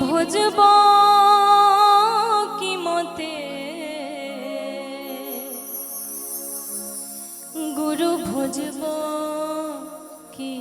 ভজব কি মতে? গুরু ভজব কি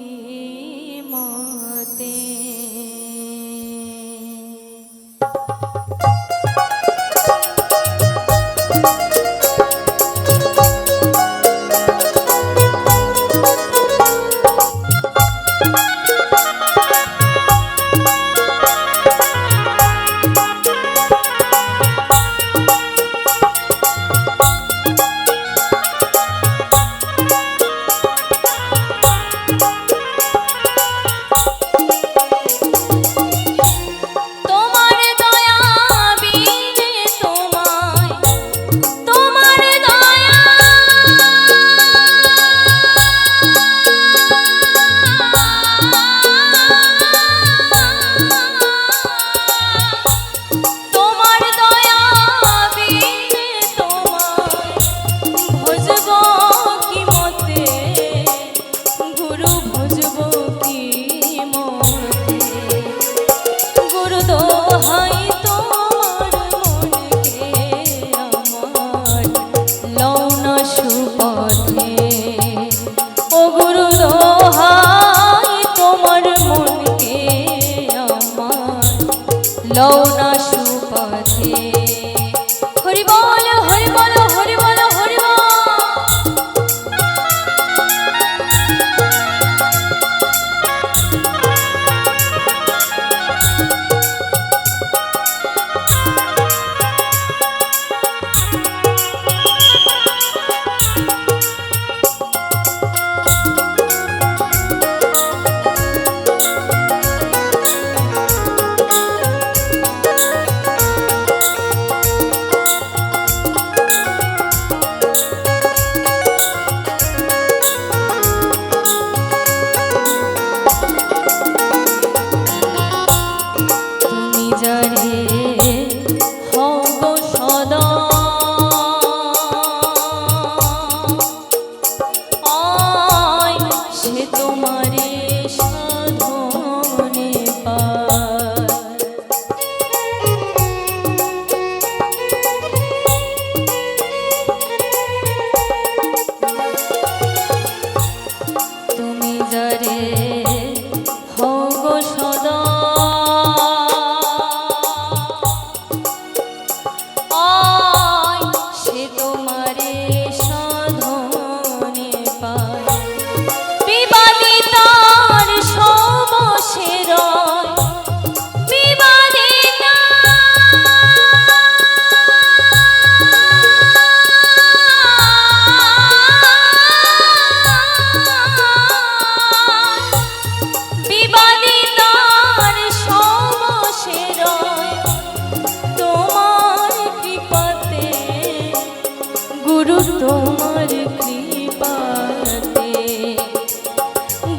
তোমার কৃপাতে।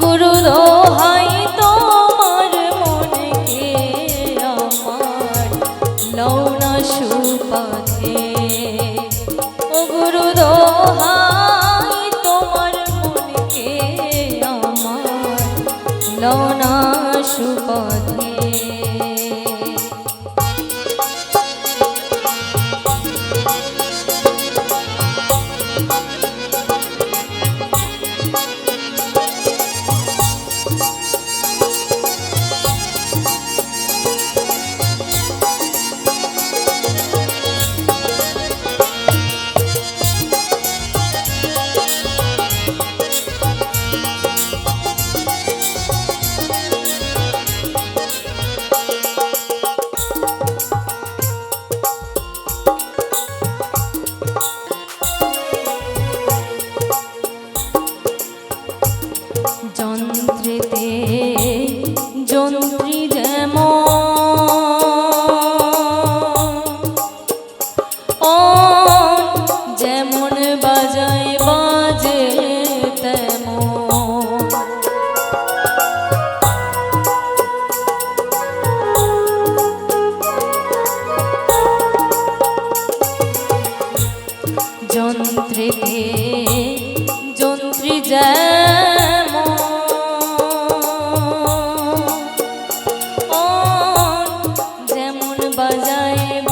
গুরু দোহাই তোমার মনকে আমার? লৌনা সুপথে ও তোমার মনকে আমার? লৌনা সুপথে যায়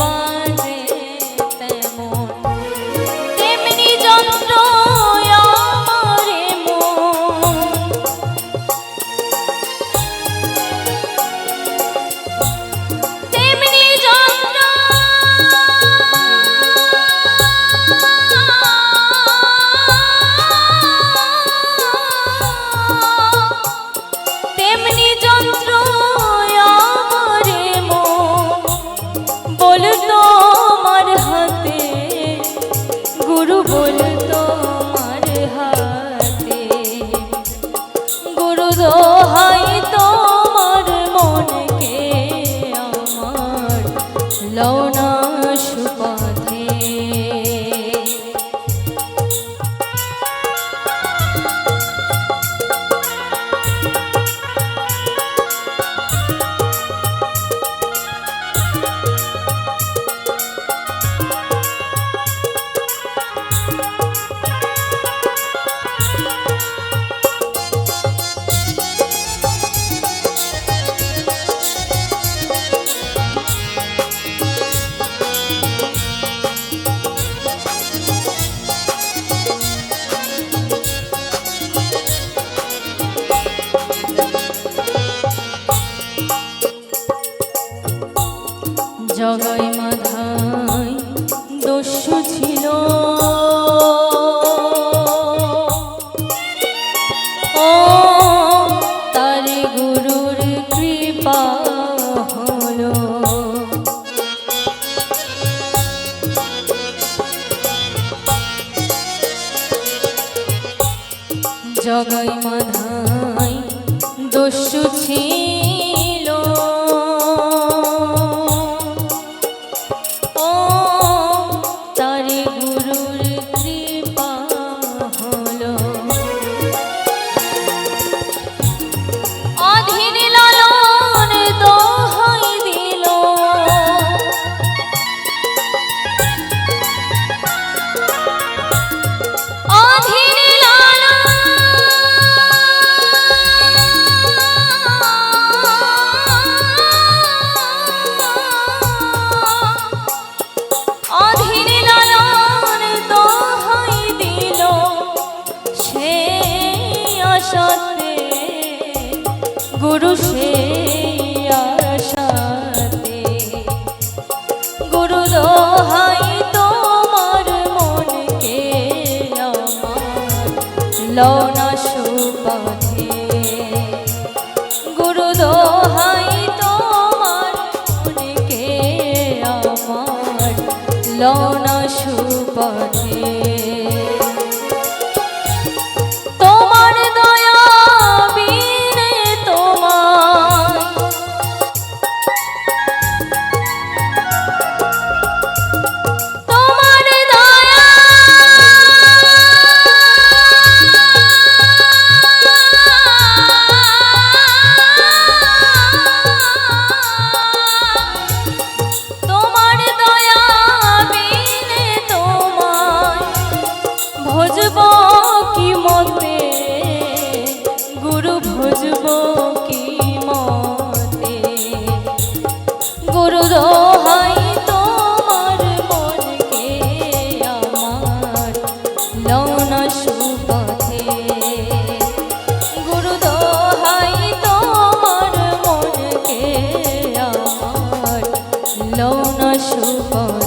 গুরু সে আশাতে। গুরু দোহাই তোমার মনকে লনা সুপথে। গুরু দোহাই তোমার মনকে আমার লনা সুপথে। for